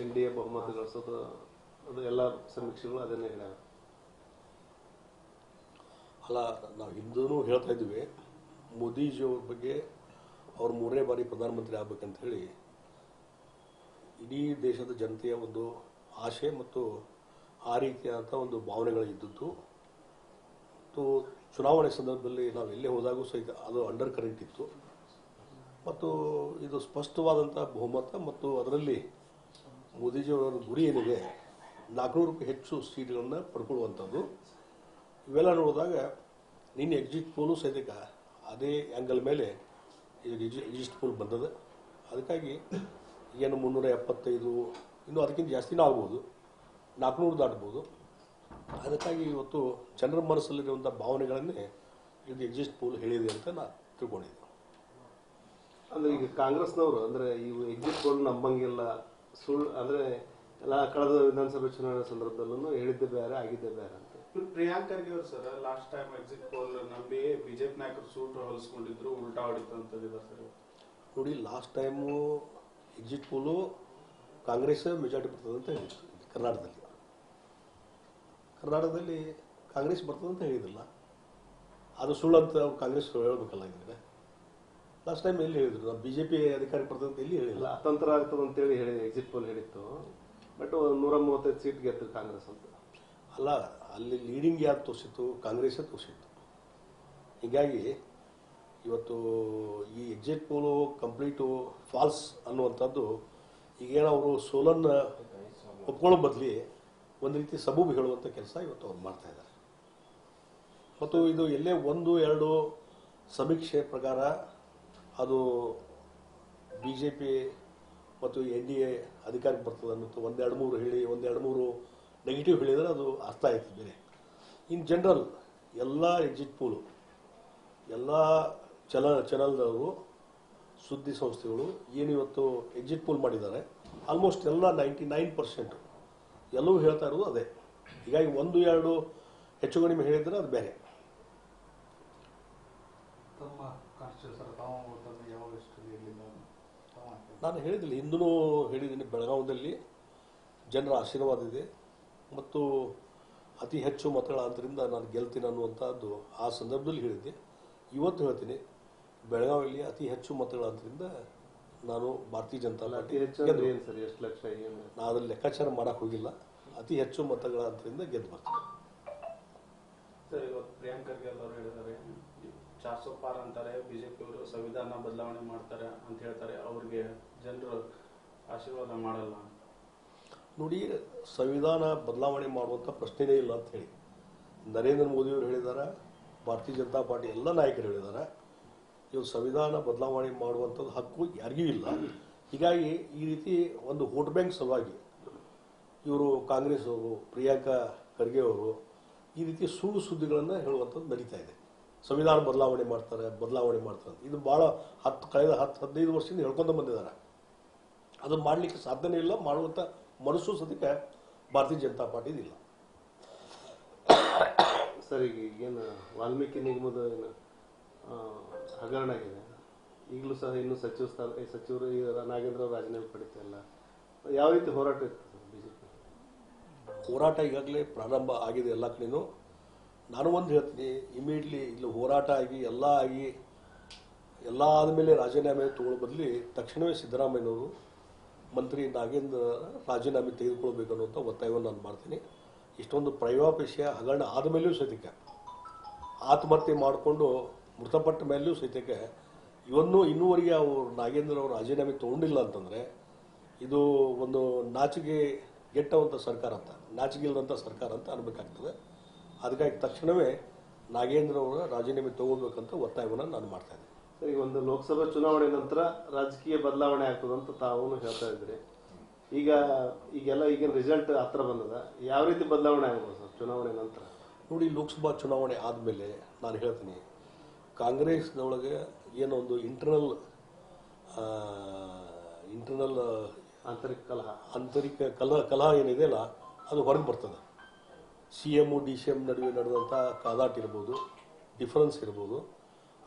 N D A ಬಹುಮತ ಅದು ಎಲ್ಲ ಸಮೀಕ್ಷೆಗಳು ಅದನ್ನೇ ಹೇಳ್ಯಾವ ಅಲ್ಲ, ನಾವು ಹಿಂದೂ ಹೇಳ್ತಾ ಇದ್ವಿ ಮೋದಿಜಿಯವ್ರ ಬಗ್ಗೆ ಅವ್ರು ಮೂರನೇ ಬಾರಿ ಪ್ರಧಾನಮಂತ್ರಿ ಆಗ್ಬೇಕಂತ ಹೇಳಿ, ಇಡೀ ದೇಶದ ಜನತೆಯ ಒಂದು ಆಶೆ ಮತ್ತು ಆ ರೀತಿಯಾದಂಥ ಒಂದು ಭಾವನೆಗಳಿದ್ದದ್ದು ಮತ್ತು ಚುನಾವಣೆ ಸಂದರ್ಭದಲ್ಲಿ ನಾವು ಎಲ್ಲೇ ಹೋದಾಗೂ ಸಹಿತ ಅದು ಅಂಡರ್ ಕರೆಂಟ್ ಇತ್ತು. ಮತ್ತು ಇದು ಸ್ಪಷ್ಟವಾದಂಥ ಬಹುಮತ ಮತ್ತು ಅದರಲ್ಲಿ ಮೋದಿಜಿಯವರ ಗುರಿ ಏನಿದೆ, ನಾಲ್ಕುನೂರಕ್ಕೂ ಹೆಚ್ಚು ಸೀಟ್ಗಳನ್ನು ಪಡ್ಕೊಳ್ಳುವಂಥದ್ದು. ಇವೆಲ್ಲ ನೋಡಿದಾಗ ನಿನ್ನೆ ಎಕ್ಸಿಟ್ ಪೋಲು ಸಹಿತ ಅದೇ ಆ್ಯಂಗಲ್ ಮೇಲೆ ಇದು ಎಕ್ಸಿಟ್ ಪೋಲ್ ಬಂದದ. ಅದಕ್ಕಾಗಿ ಏನು ಮುನ್ನೂರ ಎಪ್ಪತ್ತೈದು, ಇನ್ನೂ ಅದಕ್ಕಿಂತ ಜಾಸ್ತಿನೂ ಆಗ್ಬೋದು. ನಾಲ್ಕುನೂರು ದಾಟ್ಬೋದು. ಅದಕ್ಕಾಗಿ ಇವತ್ತು ಜನರ ಮನಸ್ಸಲ್ಲಿರುವಂಥ ಭಾವನೆಗಳನ್ನೇ ಇದು ಎಕ್ಸಿಸ್ಟ್ ಪೋಲ್ ಹೇಳಿದೆ ಅಂತ ನಾನು ತಿಳ್ಕೊಂಡಿದ್ದೆ. ಅಂದರೆ ಈಗ ಕಾಂಗ್ರೆಸ್ನವರು, ಅಂದರೆ ಇವು ಎಕ್ಸಿಟ್ ಪೋಲ್ ನಂಬಂಗಿಲ್ಲ ಸುಳ್ಳು ಅಂದ್ರೆ ಎಲ್ಲ ಕಳೆದ ವಿಧಾನಸಭೆ ಚುನಾವಣೆ ಸಂದರ್ಭದಲ್ಲೂ ಹೇಳಿದ್ದೆ ಬೇರೆ ಆಗಿದ್ದೆ ಬೇರೆ ಅಂತ. ಇವ್ರು ಪ್ರಿಯಾಂಕ್ ಖರ್ಗೆ ಅವ್ರು sir last time exit poll ನಂಬಿ ಬಿಜೆಪಿ ನಾಯಕರು ಸೂಟ್ ಹೊಲಿಸ್ಕೊಂಡಿದ್ರು ಉಲ್ಟಾ ಹೊಡಿತು ಅಂತ ಸರ್ ನೋಡಿ last time exit poll Congress majority ಬರ್ತದೆ ಅಂತ ಹೇಳಿದ್ರು ಕರ್ನಾಟಕದಲ್ಲಿ. ಕರ್ನಾಟಕದಲ್ಲಿ ಕಾಂಗ್ರೆಸ್ ಬರ್ತದೆ ಅಂತ ಹೇಳಿದಿಲ್ಲ ಅದು ಸುಳ್ಳು ಅಂತ ಕಾಂಗ್ರೆಸ್ ಹೇಳ್ಬೇಕಲ್ಲ ಇದ್ರೆ ಲಾಸ್ಟ್ ಟೈಮ್ ಎಲ್ಲಿ ಹೇಳಿದ್ರು? ನಾವು ಬಿ ಜೆ ಪಿ ಅಧಿಕಾರಕ್ಕೆ ಬರ್ತದೆ ಅಂತ ಎಲ್ಲಿ ಹೇಳಿಲ್ಲ ಅತಂತ್ರ ಆಗ್ತದೆ ಅಂತೇಳಿ ಹೇಳಿ ಎಕ್ಸಿಟ್ ಪೋಲ್ ಹೇಳಿತ್ತು. ಬಟ್ ನೂರ ಮೂವತ್ತೈದು ಸೀಟ್ ಗೆದ್ದು ಕಾಂಗ್ರೆಸ್ ಅಂತ. ಅಲ್ಲ ಅಲ್ಲಿ ಲೀಡಿಂಗ್ ಯಾರು ತೋರಿಸಿತ್ತು? ಕಾಂಗ್ರೆಸ್ ತೋರಿಸಿತ್ತು. ಹೀಗಾಗಿ ಇವತ್ತು ಈ ಎಕ್ಸಿಟ್ ಪೋಲು ಕಂಪ್ಲೀಟು ಫಾಲ್ಸ್ ಅನ್ನುವಂಥದ್ದು ಈಗೇನು ಅವರು ಸೋಲನ್ನ ಒಪ್ಕೊಳ್ಳೋ ಬದಲಿ ಒಂದು ರೀತಿ ಸಬೂಬು ಹೇಳುವಂಥ ಕೆಲಸ ಇವತ್ತು ಅವ್ರು ಮಾಡ್ತಾ ಇದ್ದಾರೆ. ಮತ್ತು ಇದು ಎಲ್ಲೇ ಒಂದು ಎರಡು ಸಮೀಕ್ಷೆ ಪ್ರಕಾರ ಅದು ಬಿ ಜೆ ಪಿ ಮತ್ತು ಎನ್ ಡಿ ಎ ಅಧಿಕಾರಕ್ಕೆ ಬರ್ತದೆ ಅನ್ನೋದು ಒಂದೆರಡು ಮೂರು ಹೇಳಿ, ಒಂದೆರಡು ಮೂರು ನೆಗೆಟಿವ್ ಹೇಳಿದರೆ ಅದು ಅರ್ಥ ಆಯ್ತು ಬೇರೆ. ಇನ್ ಜನರಲ್ ಎಲ್ಲ ಎಕ್ಸಿಟ್ ಪೂಲು ಎಲ್ಲ ಚಲ ಚಾನಲ್ದವರು ಸುದ್ದಿ ಸಂಸ್ಥೆಗಳು ಏನು ಇವತ್ತು ಎಕ್ಸಿಟ್ ಪೂಲ್ ಮಾಡಿದ್ದಾರೆ ಆಲ್ಮೋಸ್ಟ್ ಎಲ್ಲ ನೈಂಟಿ ನೈನ್ ಪರ್ಸೆಂಟ್ ಎಲ್ಲವೂ ಹೇಳ್ತಾ ಇರೋದು ಅದೇ. ಹೀಗಾಗಿ ಒಂದು, ಎರಡು ಹೆಚ್ಚು ಕಡಿಮೆ ಹೇಳಿದರೆ ಅದು ಬೇರೆ. ನಾನು ಹೇಳಿದ್ದೀನಿ ಹಿಂದೂ ಹೇಳಿದ್ದೀನಿ ಬೆಳಗಾವದಲ್ಲಿ ಜನರ ಆಶೀರ್ವಾದ ಇದೆ. ಮತ್ತು ಅತಿ ಹೆಚ್ಚು ಮತಗಳಾದ್ದರಿಂದ ನಾನು ಗೆಲ್ತೀನಿ ಅನ್ನುವಂಥದ್ದು ಆ ಸಂದರ್ಭದಲ್ಲಿ ಹೇಳಿದ್ದೆ. ಇವತ್ತು ಹೇಳ್ತೀನಿ ಬೆಳಗಾವಿಯಲ್ಲಿ ಅತಿ ಹೆಚ್ಚು ಮತಗಳಾದ್ದರಿಂದ ನಾನು ಭಾರತೀಯ ಜನತಾ ಪಾರ್ಟಿ ಅತಿ ಹೆಚ್ಚು ಅಂದ್ರೆ ಗೆದ್ದು. ಸರ್ ಎಷ್ಟು ಲಕ್ಷ ಏನು? ನಾನು ಅದ್ರಲ್ಲಿ ಲೆಕ್ಕಾಚಾರ ಮಾಡೋಕೆ ಹೋಗಿಲ್ಲ. ಅತಿ ಹೆಚ್ಚು ಮತಗಳ ಅಂತರಿಂದ ಗೆದ್ದು ಬರ್ತೀನಿ ಸರ್ ಇವತ್ತು ಪ್ರಿಯಾಂಕ್ ಖರ್ಗೆ ಅವರು ಹೇಳಿದ್ದಾರೆ ಚಾರ್ಸೋ ಅಂತಾರೆ ಬಿಜೆಪಿ ಅವರು ಸಂವಿಧಾನ ಬದಲಾವಣೆ ಮಾಡ್ತಾರೆ ಅಂತ ಹೇಳ್ತಾರೆ. ಅವ್ರಿಗೆ ಜನರು ಆಶೀರ್ವಾದ ಮಾಡಲ್ಲ. ನೋಡಿ, ಸಂವಿಧಾನ ಬದಲಾವಣೆ ಮಾಡುವಂಥ ಪ್ರಶ್ನೆನೇ ಇಲ್ಲ ಅಂತ ಹೇಳಿ. ನರೇಂದ್ರ ಮೋದಿಯವರು ಹೇಳಿದ್ದಾರೆ ಭಾರತೀಯ ಜನತಾ ಪಾರ್ಟಿ ಎಲ್ಲ ನಾಯಕರು ಹೇಳಿದ್ದಾರೆ ಇವರು ಸಂವಿಧಾನ ಬದಲಾವಣೆ ಮಾಡುವಂಥದ್ದು ಹಕ್ಕು ಯಾರಿಗೂ ಇಲ್ಲ. ಹೀಗಾಗಿ ಈ ರೀತಿ ಒಂದು ವೋಟ್ ಬ್ಯಾಂಕ್ ಸಲುವಾಗಿ ಇವರು ಕಾಂಗ್ರೆಸ್ ಅವರು ಪ್ರಿಯಾಂಕಾ ಖರ್ಗೆ ಅವರು ಈ ರೀತಿ ಸುಳ್ಳು ಸುದ್ದಿಗಳನ್ನು ಹೇಳುವಂಥದ್ದು ನಡೀತಾ ಇದೆ. ಸಂವಿಧಾನ ಬದಲಾವಣೆ ಮಾಡ್ತಾರೆ ಬದಲಾವಣೆ ಮಾಡ್ತಾರೆ. ಇದು ಭಾಳ ಹತ್ತು ಕಳೆದ ಹತ್ತು ಹದಿನೈದು ವರ್ಷದಿಂದ ಹೇಳ್ಕೊಂಡು ಬಂದಿದ್ದಾರೆ. ಅದು ಮಾಡಲಿಕ್ಕೆ ಸಾಧ್ಯನೇ ಇಲ್ಲ ಮಾಡುವಂಥ ಮನಸ್ಸು ಸದ್ಯಕ್ಕೆ ಭಾರತೀಯ ಜನತಾ ಪಾರ್ಟಿದಿಲ್ಲ ಸರ್ ಈಗ ಏನು ವಾಲ್ಮೀಕಿ ನಿಗಮದ ಏನು ಹಗರಣ ಆಗಿದೆ. ಈಗಲೂ ಸಹ ಇನ್ನು ಸಚಿವ ಸ್ಥಾನ ಸಚಿವರು ಈ ನಾಗೇಂದ್ರ ಅವರು ರಾಜೀನಾಮೆ ಪಡಿತಾ ಇಲ್ಲ ಯಾವ ರೀತಿ ಹೋರಾಟ ಇರ್ತದೆ ಬಿಜೆಪಿ? ಹೋರಾಟ ಈಗಾಗಲೇ ಪ್ರಾರಂಭ ಆಗಿದೆ ಎಲ್ಲ ಕಡೆನೂ. ನಾನು ಒಂದು ಹೇಳ್ತೀನಿ ಇಮಿಡಿಯೇಟ್ಲಿ ಇಲ್ಲಿ ಹೋರಾಟ ಆಗಿ, ಎಲ್ಲ ಆಗಿ, ಎಲ್ಲ ಆದಮೇಲೆ ರಾಜೀನಾಮೆ ತಗೊಳ್ಳೋ ಬದಲಿ ತಕ್ಷಣವೇ ಸಿದ್ದರಾಮಯ್ಯನವರು ಮಂತ್ರಿ ನಾಗೇಂದ್ರ ರಾಜೀನಾಮೆ ತೆಗೆದುಕೊಳ್ಬೇಕು ಅನ್ನುವಂಥ ಒತ್ತಾಯವನ್ನು ನಾನು ಮಾಡ್ತೀನಿ. ಇಷ್ಟೊಂದು ಪ್ರಯೋಪೇಶ ಹಗರಣ ಆದಮೇಲೂ ಸಹಿತಕ್ಕೆ, ಆತ್ಮಹತ್ಯೆ ಮಾಡಿಕೊಂಡು ಮೃತಪಟ್ಟ ಮೇಲೂ ಸಹಿತಕ್ಕೆ, ಇವನ್ನು ಇನ್ನೂವರೆಗೆ ಅವರು ನಾಗೇಂದ್ರ ಅವರು ರಾಜೀನಾಮೆ ತಗೊಂಡಿಲ್ಲ ಅಂತಂದರೆ, ಇದು ಒಂದು ನಾಚಿಗೆ ಗೆಟ್ಟವಂಥ ಸರ್ಕಾರ ಅಂತ ನಾಚಿಗೆ ಇಲ್ಲದಂಥ ಸರ್ಕಾರ ಅಂತ ಅನ್ಬೇಕಾಗ್ತದೆ. ಅದಕ್ಕಾಗಿ ತಕ್ಷಣವೇ ನಾಗೇಂದ್ರ ಅವರ ರಾಜೀನಾಮೆ ತಗೋಬೇಕಂತ ಒತ್ತಾಯವನ್ನು ನಾನು ಮಾಡ್ತಾ ಇದ್ದೀನಿ. ಸರ್ ಈಗ ಒಂದು ಲೋಕಸಭಾ ಚುನಾವಣೆ ನಂತರ ರಾಜಕೀಯ ಬದಲಾವಣೆ ಆಗ್ತದೆ ಆಗ್ತದಂತ ತಾವು ಹೇಳ್ತಾ ಇದ್ರಿ ಈಗ ಈಗೆಲ್ಲ ಈಗಿನ ರಿಸಲ್ಟ್ ಹತ್ರ ಬಂದದ. ಯಾವ ರೀತಿ ಬದಲಾವಣೆ ಆಗ್ಬೋದು ಸರ್ ಚುನಾವಣೆ ನಂತರ? ನೋಡಿ ಲೋಕಸಭಾ ಚುನಾವಣೆ ಆದಮೇಲೆ ನಾನು ಹೇಳ್ತೀನಿ ಕಾಂಗ್ರೆಸ್ನೊಳಗೆ ಏನೋ ಒಂದು ಇಂಟರ್ನಲ್ ಇಂಟರ್ನಲ್ ಆಂತರಿಕ ಕಲಹ. ಆಂತರಿಕ ಕಲಹ ಕಲಹ ಏನಿದೆಯಲ್ಲ ಅದು ಹೊರಗೆ ಬರ್ತದೆ. C M D C M ನಡುವೆ ನಡೆದಂಥ ಕಾದಾಟ ಇರ್ಬೋದು ಡಿಫರೆನ್ಸ್ ಇರ್ಬೋದು,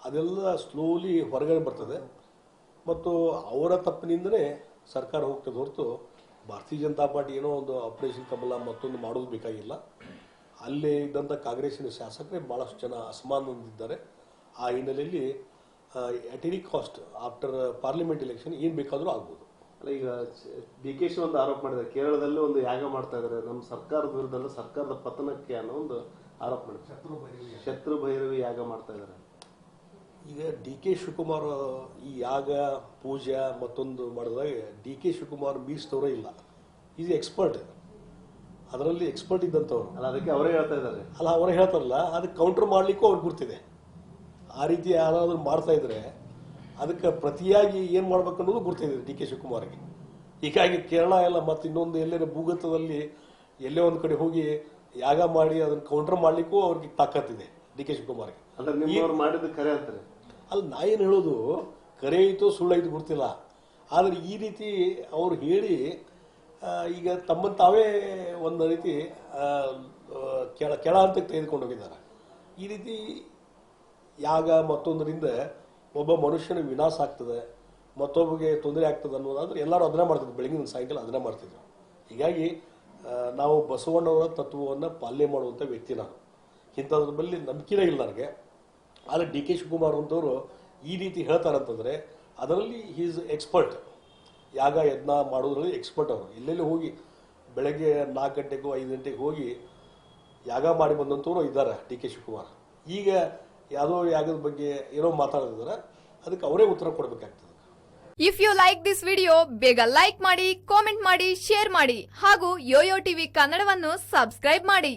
ಅದೆಲ್ಲ ಸ್ಲೋಲಿ ಹೊರಗಡೆ ಬರ್ತದೆ. ಮತ್ತು ಅವರ ತಪ್ಪಿನಿಂದನೇ ಸರ್ಕಾರ ಹೋಗ್ತದೆ ಹೊರತು ಭಾರತೀಯ ಜನತಾ ಪಾರ್ಟಿ ಏನೋ ಒಂದು ಆಪರೇಷನ್ ಕಮಲ ಮತ್ತೊಂದು ಮಾಡೋದು ಬೇಕಾಗಿಲ್ಲ. ಅಲ್ಲಿ ಇದ್ದಂಥ ಕಾಂಗ್ರೆಸ್ಸಿನ ಶಾಸಕರೇ ಭಾಳಷ್ಟು ಜನ ಅಸಮಾನದಿದ್ದಾರೆ ಆ ಹಿನ್ನೆಲೆಯಲ್ಲಿ at any cost after parliament election ಏನು ಬೇಕಾದರೂ ಆಗ್ಬೋದು. ಅಲ್ಲ ಈಗ ಡಿ ಕೆ ಶಿ ಒಂದು ಆರೋಪ ಮಾಡಿದ್ದಾರೆ. ಕೇರಳದಲ್ಲಿ ಒಂದು ಯಾಗ ಮಾಡ್ತಾ ಇದ್ದಾರೆ. ನಮ್ಮ ಸರ್ಕಾರದ ವಿರುದ್ಧ ಸರ್ಕಾರದ ಪತನಕ್ಕೆ ಅನ್ನೋ ಒಂದು ಆರೋಪ ಮಾಡಿದ್ದಾರೆ. ಶತ್ರು ಭೈರವಿ ಯಾಗ ಮಾಡ್ತಾ ಇದ್ದಾರೆ. ಈಗ ಡಿ ಕೆ ಶಿವಕುಮಾರ್ ಈ ಯಾಗ ಪೂಜೆ ಮತ್ತೊಂದು ಮಾಡಿದಾಗ ಡಿ ಕೆ ಶಿವಕುಮಾರ್ ಮೀರಿಸಿದವರೇ ಇಲ್ಲ. ಈಸ್ ಎಕ್ಸ್ಪರ್ಟ್ ಅದರಲ್ಲಿ ಎಕ್ಸ್ಪರ್ಟ್ ಇದ್ದಂಥವ್ರು. ಅಲ್ಲ ಅದಕ್ಕೆ ಅವರೇ ಹೇಳ್ತಾ ಇದ್ದಾರೆ. ಅಲ್ಲ ಅವರೇ ಹೇಳ್ತಾರಲ್ಲ ಅದಕ್ಕೆ ಕೌಂಟರ್ ಮಾಡಲಿಕ್ಕೂ ಅವ್ರು ಬಿಡ್ತಿದೆ ಆ ರೀತಿ ಯಾರಾದರೂ ಮಾಡ್ತಾ ಇದ್ರೆ ಅದಕ್ಕೆ ಪ್ರತಿಯಾಗಿ ಏನು ಮಾಡ್ಬೇಕು ಅನ್ನೋದು ಗೊತ್ತಿದೆ ಡಿ ಕೆ ಶಿವಕುಮಾರ್ಗೆ. ಹೀಗಾಗಿ ಕೇರಳ ಎಲ್ಲ ಮತ್ತು ಇನ್ನೊಂದು ಎಲ್ಲೇನೋ ಭೂಗತದಲ್ಲಿ ಎಲ್ಲೇ ಒಂದು ಕಡೆ ಹೋಗಿ ಯಾಗ ಮಾಡಿ ಅದನ್ನ ಕೌಂಟರ್ ಮಾಡಲಿಕ್ಕೂ ಅವ್ರಿಗೆ ತಾಕತ್ತಿದೆ ಡಿ ಕೆ ಶಿವಕುಮಾರ್ಗೆ. ಅಂದ್ರೆ ನಿಮ್ಮವ್ರು ಮಾಡಿದ್ದು ಕರೆ ಅಂತಾರೆ. ಅಲ್ಲಿ ನಾ ಏನು ಹೇಳೋದು ಕರೆ ಐತೋ ಸುಳ್ಳೈತು ಗೊತ್ತಿಲ್ಲ. ಆದರೆ ಈ ರೀತಿ ಅವ್ರು ಹೇಳಿ ಈಗ ತಮ್ಮ ತಾವೇ ಒಂದು ರೀತಿ ಕೆಳ ಕೆಳ ಹಂತಕ್ಕೆ ತೆಗೆದುಕೊಂಡು ಹೋಗಿದ್ದಾರೆ. ಈ ರೀತಿ ಯಾಗ ಮತ್ತೊಂದರಿಂದ ಒಬ್ಬ ಮನುಷ್ಯನ ವಿನಾಶ ಆಗ್ತದೆ, ಮತ್ತೊಬ್ಬಗೆ ತೊಂದರೆ ಆಗ್ತದೆ ಅನ್ನೋದಾದ್ರೆ ಎಲ್ಲರೂ ಅದನ್ನೇ ಮಾಡ್ತಿದ್ರು. ಬೆಳಗಿನ ಸಾಯಂಕಾಲ ಅದನ್ನೇ ಮಾಡ್ತಿದ್ರು. ಹೀಗಾಗಿ ನಾವು ಬಸವಣ್ಣವರ ತತ್ವವನ್ನು ಪಾಲನೆ ಮಾಡುವಂಥ ವ್ಯಕ್ತಿ ನಾನು. ಇಂಥದ್ರ ಬಳಿ ನಂಬಿಕೆನೇ ಇಲ್ಲ ನನಗೆ. ಆದರೆ ಡಿ ಕೆ ಶಿವಕುಮಾರ್ ಅಂತವರು ಈ ರೀತಿ ಹೇಳ್ತಾರಂತಂದ್ರೆ ಅದರಲ್ಲಿ ಈಸ್ ಎಕ್ಸ್ಪರ್ಟ್ ಯಾಗ, ಯಜ್ಞ ಮಾಡೋದ್ರಲ್ಲಿ ಎಕ್ಸ್ಪರ್ಟ್ ಅವರು. ಎಲ್ಲೆಲ್ಲಿ ಹೋಗಿ, ಬೆಳಗ್ಗೆ ನಾಲ್ಕು ಗಂಟೆಗೂ ಐದು ಗಂಟೆಗೆ ಹೋಗಿ ಯಾಗ ಮಾಡಿ ಬಂದಂಥವ್ರು ಇದ್ದಾರೆ ಡಿ ಕೆ ಶಿವಕುಮಾರ್. ಈಗ ಯಾವುದೋ ಯಾಗದ ಬಗ್ಗೆ ಏನೋ ಮಾತಾಡ್ತಿದ್ದಾರೆ ಅದಕ್ಕೆ ಅವರೇ ಉತ್ತರ ಕೊಡಬೇಕಾಗ್ತದೆ. If you like this video ಬೇಗ ಲೈಕ್ ಮಾಡಿ ಕಾಮೆಂಟ್ ಮಾಡಿ ಶೇರ್ ಮಾಡಿ, ಹಾಗೂ ಯೋಯೋ ಟಿವಿ ಕನ್ನಡವನ್ನು ಸಬ್ಸ್ಕ್ರೈಬ್ ಮಾಡಿ.